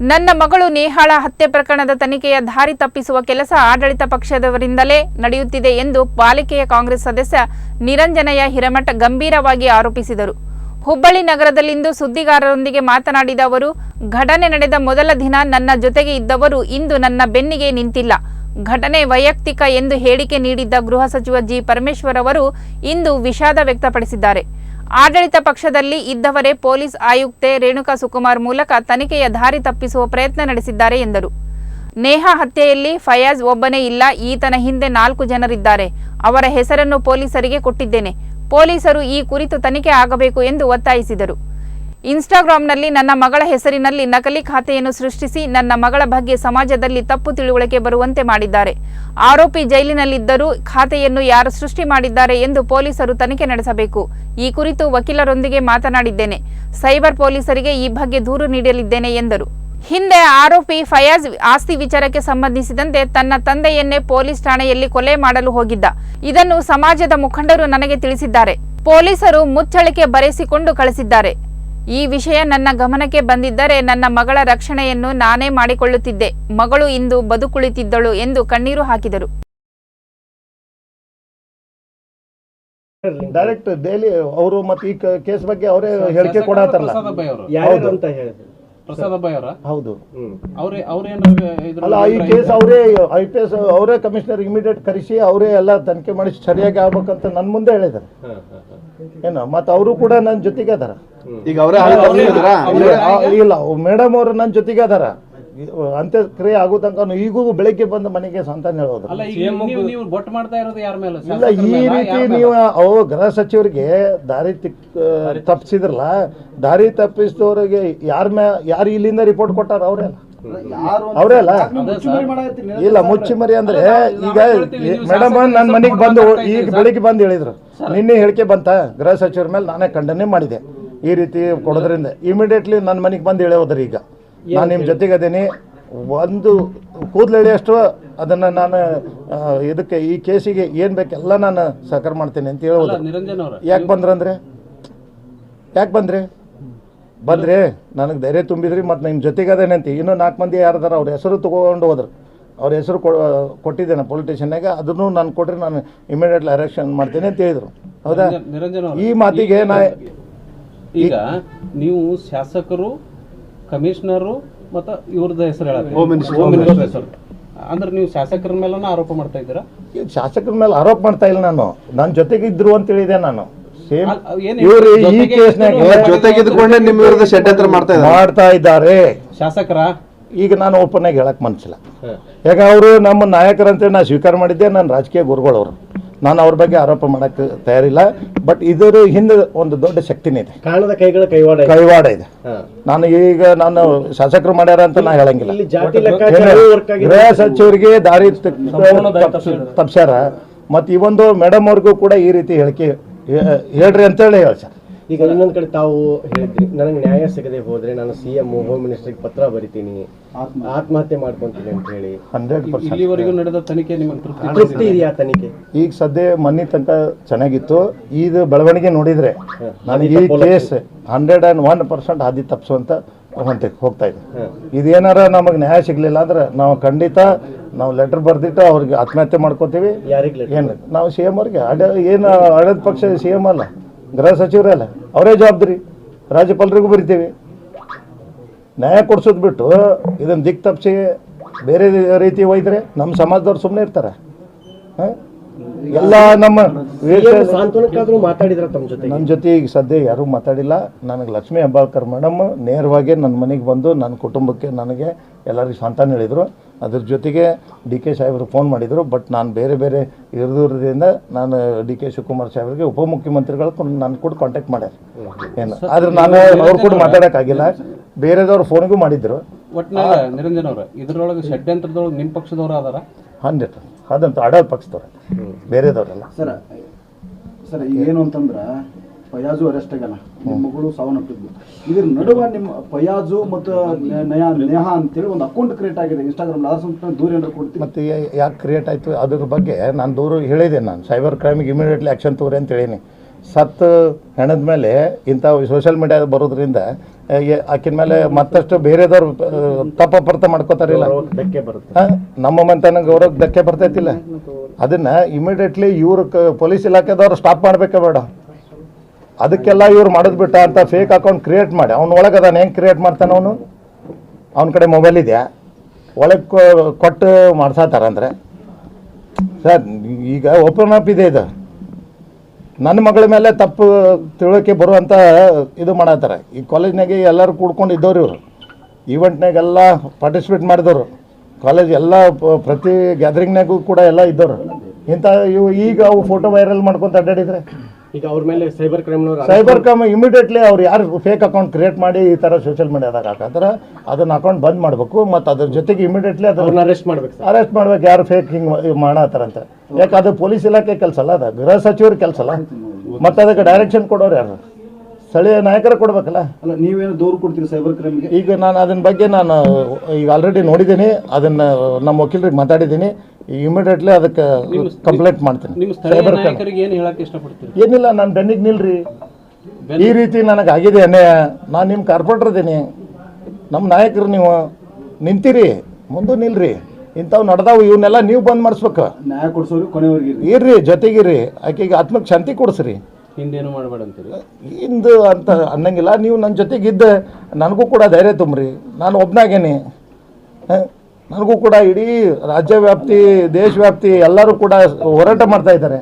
ನನ್ನ ಮಗಳು ನೇಹಾಳ ಹತ್ಯೆ ಪ್ರಕರಣದ ತನಿಖೆಯ ದಾರಿ ತಪ್ಪಿಸುವ ಕೆಲಸ ಆಡಳಿತ ಪಕ್ಷದವರಿಂದಲೇ ನಡೆಯುತ್ತಿದೆ ಎಂದು ಪಾಲಿಕೆಯ ಕಾಂಗ್ರೆಸ್ ಸದಸ್ಯ ನಿರಂಜನಯ್ಯ ಹಿರಮಠ ಗಂಭೀರವಾಗಿ ಆರೋಪಿಸಿದರು. ಹುಬ್ಬಳ್ಳಿ ನಗರದಲ್ಲಿಂದು ಸುದ್ದಿಗಾರರೊಂದಿಗೆ ಮಾತನಾಡಿದ ಅವರು, ಘಟನೆ ನಡೆದ ಮೊದಲ ದಿನ ನನ್ನ ಜೊತೆಗೆ ಇದ್ದವರು ಇಂದು ನನ್ನ ಬೆನ್ನಿಗೆ ನಿಂತಿಲ್ಲ. ಘಟನೆ ವೈಯಕ್ತಿಕ ಎಂದು ಹೇಳಿಕೆ ನೀಡಿದ್ದ ಗೃಹ ಸಚಿವ ಜಿ. ಪರಮೇಶ್ವರ್ ಅವರು ಇಂದು ವಿಷಾದ ವ್ಯಕ್ತಪಡಿಸಿದ್ದಾರೆ. ಆಡಳಿತ ಪಕ್ಷದಲ್ಲಿ ಇದ್ದವರೇ ಪೊಲೀಸ್ ಆಯುಕ್ತೆ ರೇಣುಕಾ ಸುಕುಮಾರ್ ಮೂಲಕ ತನಿಖೆಯ ದಾರಿ ತಪ್ಪಿಸುವ ಪ್ರಯತ್ನ ನಡೆಸಿದ್ದಾರೆ ಎಂದರು. ನೇಹಾ ಹತ್ಯೆಯಲ್ಲಿ ಫಯಾಜ್ ಒಬ್ಬನೇ ಇಲ್ಲ, ಈತನ ಹಿಂದೆ ನಾಲ್ಕು ಜನರಿದ್ದಾರೆ. ಅವರ ಹೆಸರನ್ನು ಪೊಲೀಸರಿಗೆ ಕೊಟ್ಟಿದ್ದೇನೆ. ಪೊಲೀಸರು ಈ ಕುರಿತು ತನಿಖೆ ಆಗಬೇಕು ಎಂದು ಒತ್ತಾಯಿಸಿದರು. ಇನ್ಸ್ಟಾಗ್ರಾಂನಲ್ಲಿ ನನ್ನ ಮಗಳ ಹೆಸರಿನಲ್ಲಿ ನಕಲಿ ಖಾತೆಯನ್ನು ಸೃಷ್ಟಿಸಿ ನನ್ನ ಮಗಳ ಬಗ್ಗೆ ಸಮಾಜದಲ್ಲಿ ತಪ್ಪು ತಿಳುವಳಿಕೆ ಬರುವಂತೆ ಮಾಡಿದ್ದಾರೆ. ಆರೋಪಿ ಜೈಲಿನಲ್ಲಿದ್ದರೂ ಖಾತೆಯನ್ನು ಯಾರು ಸೃಷ್ಟಿ ಮಾಡಿದ್ದಾರೆ ಎಂದು ಪೊಲೀಸರು ತನಿಖೆ ನಡೆಸಬೇಕು. ಈ ಕುರಿತು ವಕೀಲರೊಂದಿಗೆ ಮಾತನಾಡಿದ್ದೇನೆ. ಸೈಬರ್ ಪೊಲೀಸರಿಗೆ ಈ ಬಗ್ಗೆ ದೂರು ನೀಡಲಿದ್ದೇನೆ ಎಂದರು. ಹಿಂದೆ ಆರೋಪಿ ಫಯಾಜ್ ಆಸ್ತಿ ವಿಚಾರಕ್ಕೆ ಸಂಬಂಧಿಸಿದಂತೆ ತನ್ನ ತಂದೆಯನ್ನೇ ಪೊಲೀಸ್ ಠಾಣೆಯಲ್ಲಿ ಕೊಲೆ ಮಾಡಲು ಹೋಗಿದ್ದ. ಇದನ್ನು ಸಮಾಜದ ಮುಖಂಡರು ನನಗೆ ತಿಳಿಸಿದ್ದಾರೆ. ಪೊಲೀಸರು ಮುಚ್ಚಳಿಕೆ ಬರೆಸಿಕೊಂಡು ಕಳಿಸಿದ್ದಾರೆ. ಈ ವಿಷಯ ನನ್ನ ಗಮನಕ್ಕೆ ಬಂದಿದ್ದರೆ ನನ್ನ ಮಗಳ ರಕ್ಷಣೆಯನ್ನು ನಾನೇ ಮಾಡಿಕೊಳ್ಳುತ್ತಿದ್ದೆ. ಮಗಳು ಇಂದು ಬದುಕುಳಿತಿದ್ದಳು ಎಂದು ಕಣ್ಣೀರು ಹಾಕಿದರು. ಡೈರೆಕ್ಟ್ ದೆಹಲಿ ಅವರು ಮತ್ತೆ ಈ ಕೇಸ್ ಬಗ್ಗೆ ಅವರೇ ಹೇಳಿಕೆ ಕೊಡತ್ತಾರಲ್ಲ. ಪ್ರಸಾದ್ ಅಬ್ಬಾಯಿ ಅವರು. ಯಾರು ಅಂತ ಹೇಳಿದ್ರು? ಪ್ರಸಾದ್ ಅಬ್ಬಾಯಿ ಅವರ? ಹೌದು. ಹ್ಮ್. ಅವ್ರೇ ಅವ್ರೇನು ಅಲ್ಲ ಈ ಕೇಸ್ ಅವರೇ ಐ ಪಿ ಎಸ್ ಅವರೇ ಕಮಿಷನರ್ ಇಮಿಡಿಯೇಟ್ ಕರೆಸಿ ಅವರೇ ಎಲ್ಲ ತನಿಖೆ ಮಾಡಿ ಸರಿಯಾಗಿ ಆಗ್ಬೇಕಂತ ನನ್ನ ಮುಂದೆ ಹೇಳಿದ್ದಾರೆ. ಏನು ಮತ್ತೆ ಅವರು ಕೂಡ ನನ್ನ ಜೊತೆಗೆ ಅದಾರ ಈಗ ಅವರೇ? ಇಲ್ಲ ಮೇಡಮ್ ಅವರು ನನ್ನ ಜೊತೆಗೆ ಅದಾರ. ಅಂತ್ಯಕ್ರಿಯೆ ಆಗೋ ತನಕ ಈಗೂ ಬೆಳಿಗ್ಗೆ ಬಂದು ಮನೆಗೆ ಸಂತಾನ ಹೇಳೋದು ನೀವು ನೀವು ಬೊಟ್ಟು ಮಾಡ್ತಾ ಇರೋದು ಯಾರ ಮೇಲೆ? ಇಲ್ಲ ಈ ರೀತಿ ನೀವು ಅವು ಗೃಹ ಸಚಿವರಿಗೆ ದಾರಿ ತಪ್ಪಿಸಿದ್ರಲ್ಲ ದಾರಿ ತಪ್ಪಿಸಿದವ್ರಿಗೆ ಯಾರ ಮೇ ಯಾರು ಇಲ್ಲಿಂದ ರಿಪೋರ್ಟ್ ಕೊಟ್ಟಾರ? ಅವರೇ ಅವರೇ ಅಲ್ಲ. ಇಲ್ಲ ಮುಚ್ಚಿ ಮರಿ ಅಂದ್ರೆ ಈಗ ಮೇಡಮ್ ನನ್ನ ಮನೆಗೆ ಬಂದು ಈಗ ಬೆಳಿಗ್ಗೆ ಬಂದು ಹೇಳಿದ್ರು. ನಿನ್ನೆ ಹೇಳಿಕೆ ಬಂತ ಗೃಹ ಸಚಿವರ ಮೇಲೆ ನಾನೇ ಖಂಡನೆ ಮಾಡಿದೆ. ಈ ರೀತಿ ಕೊಡೋದ್ರಿಂದ ಇಮಿಡಿಯೇಟ್ಲಿ ನನ್ನ ಮನೆಗೆ ಬಂದು ಹೇಳೋದ್ರಿ ಈಗ. ನಾನು ನಿಮ್ಮ ಜೊತೆಗೆ ಅದೇನಿ. ಒಂದು ಕೂದಲೆಳೆಯಷ್ಟು ಅದನ್ನು ನಾನು ಇದಕ್ಕೆ ಈ ಕೇಸಿಗೆ ಏನು ಬೇಕೆಲ್ಲ ನಾನು ಸಹಕಾರ ಮಾಡ್ತೇನೆ ಅಂತ ಹೇಳೋದು ಅವರ ಯಾಕೆ ಬಂದ್ರಂದ್ರೆ? ಯಾಕೆ ಬಂದ್ರಿ? ಬಂದ್ರಿ ನನಗೆ ಧೈರ್ಯ ತುಂಬಿದ್ರಿ ಮತ್ತು ನಿಮ್ಮ ಜೊತೆಗೆ ಅದೇನೆ ಅಂತ. ಇನ್ನೂ ನಾಲ್ಕು ಮಂದಿ ಯಾರದಾರ ಅವ್ರ ಹೆಸರು ತೊಗೊಂಡು ಹೋದ್ರು. ಅವ್ರ ಹೆಸರು ಕೊಟ್ಟಿದ್ದೇನೆ ಪೊಲಿಟಿಷನ್ನಾಗ ಅದನ್ನು ನಾನು ಕೊಟ್ಟರೆ ನಾನು ಇಮಿಡಿಯೇಟ್ಲಿ ಅರೆಕ್ಷನ್ ಮಾಡ್ತೇನೆ ಅಂತ ಹೇಳಿದರು. ಹೌದಾ? ಈ ಮಾತಿಗೆ ನಾ ಈಗ ನೀವು ಶಾಸಕರು ಕಮಿಷನರು ಮತ್ತ ಇವ್ರದ್ದು ಹೆಸರು ಮಿನಿಸ್ಟರ್ ಹೆಸರು. ಅಂದ್ರೆ ನೀವು ಶಾಸಕರ ಮೇಲೂ ಆರೋಪ ಮಾಡ್ತಾ ಇದ್ದೀರಾ? ಶಾಸಕರ ಮೇಲೆ ಆರೋಪ ಮಾಡ್ತಾ ಇಲ್ಲ ನಾನು. ನನ್ನ ಜೊತೆಗೆ ಇದ್ರು ಅಂತ ಹೇಳಿದೆ ನಾನು. ಸೇಮ್ ಇವ್ರು ಈ ಕೇಸ್ನಾಗ ನಿಮ್ಮ ವಿರುದ್ಧ ಷಡ್ಯಂತ್ರ ಮಾಡ್ತಾ ಇದ್ದಾರೆ. ಮಾಡ್ತಾ ಇದ್ದಾರೆ. ಶಾಸಕರ? ಈಗ ನಾನು ಓಪನ್ ಆಗಿ ಹೇಳಕ್ ಮನ್ಸಿಲ್ಲ. ಯಾಕೆ ಅವರು ನಮ್ಮ ನಾಯಕರಂತೇಳಿ ನಾನು ಸ್ವೀಕಾರ ಮಾಡಿದ್ದೆ ನನ್ನ ರಾಜಕೀಯ ಗುರುಗಳವರು. ನಾನು ಅವ್ರ ಬಗ್ಗೆ ಆರೋಪ ಮಾಡಕ್ಕೆ ತಯಾರಿಲ್ಲ ಬಟ್ ಇದರ ಹಿಂದೆ ಒಂದು ದೊಡ್ಡ ಶಕ್ತಿನೇ ಇದೆ. ಕಾಣದ ಕೈಗಳ ಕೈವಾಡ ಇದೆ. ಕೈವಾಡ ಇದೆ. ನಾನು ಈಗ ನಾನು ಶಾಸಕರು ಮಾಡ್ಯಾರ ಅಂತ ನಾ ಹೇಳಂಗಿಲ್ಲ. ಗೃಹ ಸಚಿವರಿಗೆ ದಾರಿ ತಪ್ಸ್ಯಾರ. ಮತ್ತು ಈ ಒಂದು ಮೇಡಮ್ ಅವ್ರಿಗೂ ಕೂಡ ಈ ರೀತಿ ಹೇಳಿಕೆ ಹೇಳ್ರಿ ಅಂತ ಹೇಳಿ ಸರ್. ಈಗ ಇನ್ನೊಂದು ಕಡೆ ತಾವು ಹೇಳಿದ್ರಿ ನನಗೆ ನ್ಯಾಯ ಸಿಗದೆ ಹೋದ್ರೆ ನಾನು ಸಿ ಎಂ ಹೋಮ್ ಮಿನಿಸ್ಟರ್ಗೆ ಪತ್ರ ಬರಿತೀನಿ. ಆತ್ಮಹತ್ಯೆ ಮಾಡ್ಕೊಂತೀನಿ ಅಂತ ಹೇಳಿ. Hundred percent. ಇಲ್ಲಿವರೆಗೂ ನಡೆದ ತನಿಖೆ ನಿಮಗೆ ತೃಪ್ತಿ ತೃಪ್ತಿ ಇದೆಯಾ ತನಿಖೆ? ಈಗ ಸದ್ಯ ಮನಿ ತನಕ ಚೆನ್ನಾಗಿತ್ತು. ಇದು ಬೆಳವಣಿಗೆ ನೋಡಿದ್ರೆ ನನಗೆ ಈ case hundred and one percent ಹಾದಿ ತಪ್ಪಿಸುವಂತ ಹೊಂತ ಹೋಗ್ತಾ ಇದೆ. ಇದೇನಾರ ನಮಗೆ ನ್ಯಾಯ ಸಿಗ್ಲಿಲ್ಲ ಅಂದ್ರೆ ನಾವು ಖಂಡಿತ ನಾವು ಲೆಟರ್ ಬರ್ದಿಟ್ಟು ಅವ್ರಿಗೆ ಆತ್ಮಹತ್ಯೆ ಮಾಡ್ಕೋತೀವಿ? ಏನು ನಾವು ಸಿ ಎಂ ಅವ್ರಿಗೆ. ಅಡ ಏನು ಆಡಳಿತ ಪಕ್ಷ ಸಿ ಎಂ ಅಲ್ಲ ಗೃಹ ಸಚಿವರೇ ಅಲ್ಲ. ಅವರೇ ಜವಾಬ್ದಾರಿ. ರಾಜ್ಯಪಾಲರಿಗೂ ಬರಿತೀವಿ. ನ್ಯಾಯ ಕೊಡ್ಸೋದು ಬಿಟ್ಟು ಇದನ್ನು ದಿಕ್ಕು ತಪ್ಪಿಸಿ ಬೇರೆ ರೀತಿ ಒಯ್ದರೆ ನಮ್ಮ ಸಮಾಜದವ್ರು ಸುಮ್ಮನೆ ಇರ್ತಾರೆ. ಹಾಂ? ಎಲ್ಲ ನಮ್ಮ ಮಾತಾಡಿದ್ರ ನನ್ನ ಜೊತೆ ಈಗ ಸದ್ಯ ಯಾರೂ ಮಾತಾಡಿಲ್ಲ. ನನಗೆ ಲಕ್ಷ್ಮೀ ಹೆಬ್ಬಾಳ್ಕರ್ ಮೇಡಮ್ ನೇರವಾಗಿ ನನ್ನ ಮನೆಗೆ ಬಂದು ನನ್ನ ಕುಟುಂಬಕ್ಕೆ ನನಗೆ ಎಲ್ಲರಿಗೂ ಸಂತಾನ ಹೇಳಿದರು. ಅದ್ರ ಜೊತೆಗೆ ಡಿ ಕೆ ಸಾಹೇಬರು ಫೋನ್ ಮಾಡಿದರು. ಬಟ್ ನಾನು ಬೇರೆ ಬೇರೆ ಇರೋದ್ರಿಂದ ನಾನು ಡಿ ಕೆ ಶಿವಕುಮಾರ್ ಸಾಹೇಬರಿಗೆ ಉಪಮುಖ್ಯಮಂತ್ರಿಗಳು ನಾನು ಕೂಡ ಕಾಂಟ್ಯಾಕ್ಟ್ ಮಾಡ್ಯಾರ. ಏನು? ಆದ್ರೆ ನಾನು ಅವ್ರು ಕೂಡ ಮಾತಾಡೋಕ್ಕಾಗಿಲ್ಲ. ಬೇರೆದವ್ರು ಫೋನ್ಗೂ ಮಾಡಿದ್ರು. ಒಟ್ಟಿನಾಗ ನಿರಂಜನ್ ಅವ್ರ ಇದ್ರೊಳಗೆ ಷಡ್ಯಂತ್ರದೊಳಗೆ ನಿಮ್ಮ ಪಕ್ಷದವ್ರು ಅದಾರ ಹಂಡ್ರೆಡ್ ಅದಂತ ಅಡಲ್ ಪಕ್ಷದವ್ರು ಬೇರೆದವ್ರಲ್ಲ. ಸರ್ ಸರ್ ಈಗ ಏನು ಅಂತಂದ್ರೆ ಫಯಾಜು ಅರೆಸ್ಟ್ ಆಗ್ಯಾನ ನಿಮ್ಮ ಮಗಳು ಸಾವನ್ನಪ್ಪಿದ್ಲು. ಇದ್ರ ನಡುವೆ ನಿಮ್ಮ ಫಯಾಜು ಮತ್ತು ನಯಾ ನೇಹ ಅಂತೇಳಿ ಒಂದು ಅಕೌಂಟ್ ಕ್ರಿಯೇಟ್ ಆಗಿದೆ ಇನ್ಸ್ಟಾಗ್ರಾಮ್ ಅದ್ರ ಅಂತ ದೂರ ಏನಾದ್ರು ಕೊಡ್ತೀವಿ ಮತ್ತು ಯಾಕೆ ಕ್ರಿಯೇಟ್ ಆಯಿತು? ಅದ್ರ ಬಗ್ಗೆ ನಾನು ದೂರು ಹೇಳಿದೆ ನಾನು. ಸೈಬರ್ ಕ್ರೈಮಿಗೆ ಇಮಿಡಿಯೇಟ್ಲಿ ಆ್ಯಕ್ಷನ್ ತಗೋರಿ ಅಂತ ಹೇಳೀನಿ. ಸತ್ತು ಹೆಣದ ಮೇಲೆ ಇಂಥ ಸೋಷಿಯಲ್ ಮೀಡಿಯಾ ಬರೋದ್ರಿಂದ ಆಕಿನ ಮೇಲೆ ಮತ್ತಷ್ಟು ಬೇರೆದವ್ರು ತಪ್ಪ ಅಪಾರ್ಥ ಮಾಡ್ಕೋತಾರಿಲ್ಲ ನಮ್ಮ ಮಂತನ ಗೌರವಕ್ಕೆ ಧಕ್ಕೆ ಬರ್ತೈತಿಲ್ಲ ಅದನ್ನ ಇಮಿಡಿಯೇಟ್ಲಿ ಇವ್ರ ಪೊಲೀಸ್ ಇಲಾಖೆದವ್ರು ಸ್ಟಾಪ್ ಮಾಡ್ಬೇಕ ಬೇಡ. ಅದಕ್ಕೆಲ್ಲ ಇವ್ರು ಮಾಡೋದು ಬಿಟ್ಟ ಅಂತ ಫೇಕ್ ಅಕೌಂಟ್ ಕ್ರಿಯೇಟ್ ಮಾಡಿ ಅವ್ನ ಒಳಗೆ ಹೆಂಗೆ ಕ್ರಿಯೇಟ್ ಮಾಡ್ತಾನೆ ಅವನು? ಅವನ ಕಡೆ ಮೊಬೈಲ್ ಇದೆಯಾ? ಒಳಗೆ ಕೊಟ್ಟು ಮಾಡ್ಸತ್ತಾರ ಅಂದರೆ? ಸರ್ ಈಗ ಓಪನ್ ಅಪ್ ಇದೆ ಇದು. ನನ್ನ ಮಗಳ ಮೇಲೆ ತಪ್ಪು ತಿಳುವಳಿಕೆ ಬರುವಂಥ ಇದು ಮಾಡತ್ತಾರೆ. ಈ ಕಾಲೇಜ್ನಾಗೆ ಎಲ್ಲರೂ ಕೂಡ್ಕೊಂಡು ಇದ್ದವ್ರು ಇವರು. ಈವೆಂಟ್ನಾಗೆಲ್ಲ ಪಾರ್ಟಿಸಿಪೇಟ್ ಮಾಡಿದವರು. ಕಾಲೇಜ್ ಎಲ್ಲ ಪ್ರತಿ ಗ್ಯಾದರಿಂಗ್ನಾಗೂ ಕೂಡ ಎಲ್ಲ ಇದ್ದವರು. ಇಂಥ ಇವು ಈಗ ಅವು ಫೋಟೋ ವೈರಲ್ ಮಾಡ್ಕೊಂತ ಅಡ್ಡಾಡಿದ್ರೆ. ಈಗ ಅವ್ರ ಮೇಲೆ ಸೈಬರ್ ಕ್ರೈಮ್ನವ್ರು ಸೈಬರ್ ಕ್ರೈಮ್ ಇಮಿಡಿಯೇಟ್ಲಿ ಅವ್ರು ಯಾರು ಫೇಕ್ ಅಕೌಂಟ್ ಕ್ರಿಯೇಟ್ ಮಾಡಿ ಈ ಥರ ಸೋಷಿಯಲ್ ಮೀಡಿಯಾದಾಗ ಹಾಕತ್ತಾರ ಅದನ್ನ ಅಕೌಂಟ್ ಬಂದ್ ಮಾಡಬೇಕು ಮತ್ತು ಅದ್ರ ಜೊತೆಗೆ ಇಮಿಡಿಯೇಟ್ಲಿ ಅದನ್ನ ಅವ್ರನ್ನ ಅರೆಸ್ಟ್ ಮಾಡ್ಬೇಕು ಸರ್. ಅರೆಸ್ಟ್ ಮಾಡ್ಬೇಕು ಯಾರು ಫೇಕ್ ಹಿಂಗೆ ಮಾಡತ್ತಾರಂತೆ ಯಾಕೆ ಅದು ಪೊಲೀಸ್ ಇಲಾಖೆ ಕೆಲಸ ಅಲ್ಲ ಅದು? ಗೃಹ ಸಚಿವರ ಕೆಲಸ ಅಲ್ಲ. ಮತ್ತು ಅದಕ್ಕೆ ಡೈರೆಕ್ಷನ್ ಕೊಡೋರು ಯಾರು? ಸ್ಥಳೀಯ ನಾಯಕರ ಕೊಡ್ಬೇಕಲ್ಲ? ಅಲ್ಲ ನೀವೇನು ದೂರು ಕೊಡ್ತೀರಿ ಸೈಬರ್ ಕ್ರೈಮ್ಗೆ ಈಗ ನಾನು ಅದನ್ನ ಬಗ್ಗೆ ನಾನು ಈಗ ಆಲ್ರೆಡಿ ನೋಡಿದ್ದೀನಿ ಅದನ್ನು ನಮ್ಮ ವಕೀಲರಿಗೆ ಮಾತಾಡಿದ್ದೀನಿ. ಇಮಿಡಿಯೇಟ್ಲಿ ಅದಕ್ಕೆ ಕಂಪ್ಲೇಂಟ್ ಮಾಡ್ತೀನಿ. ಸೈಬರ್ ಏನಿಲ್ಲ ನಾನು ಬೆನ್ನಿಗೆ ನಿಲ್ರಿ. ಈ ರೀತಿ ನನಗೆ ಆಗಿದೆ ಅನ್ಯಾಯ ನಾನು ನಿಮ್ಮ ಕಾರ್ಪೊರೇಟರ್ ಇದ್ದೀನಿ ನಮ್ಮ ನಾಯಕರು ನೀವು ನಿಂತಿರಿ ಮುಂದೆ ನಿಲ್ರಿ. ಇಂಥವು ನಡೆದಾವು ಇವನ್ನೆಲ್ಲ ನೀವು ಬಂದ್ ಮಾಡಿಸ್ಬೇಕು. ನ್ಯಾಯ ಕೊಡಿಸೋರು ಕೊನೆವರೆಗೆ ಇರ್ರಿ. ಇರ್ರಿ ಜೊತೆಗಿರ್ರಿ. ಆಕೆಗೆ ಆತ್ಮಕ್ಕೆ ಶಾಂತಿ ಕೊಡಿಸ್ರಿ. ಹಿಂದೇನು ಮಾಡಬೇಡ ಅಂತೀರಿ ಇಂದು ಅಂತ ಅನ್ನಂಗಿಲ್ಲ ನೀವು ನನ್ನ ಜೊತೆಗಿದ್ದ ನನಗೂ ಕೂಡ ಧೈರ್ಯ ತುಂಬ್ರಿ. ನಾನು ಒಬ್ಬನಾಗೇನಿ ನನಗೂ ಕೂಡ ಇಡೀ ರಾಜ್ಯ ವ್ಯಾಪ್ತಿ ದೇಶ ವ್ಯಾಪ್ತಿ ಎಲ್ಲರೂ ಕೂಡ ಹೋರಾಟ ಮಾಡ್ತಾ ಇದ್ದಾರೆ.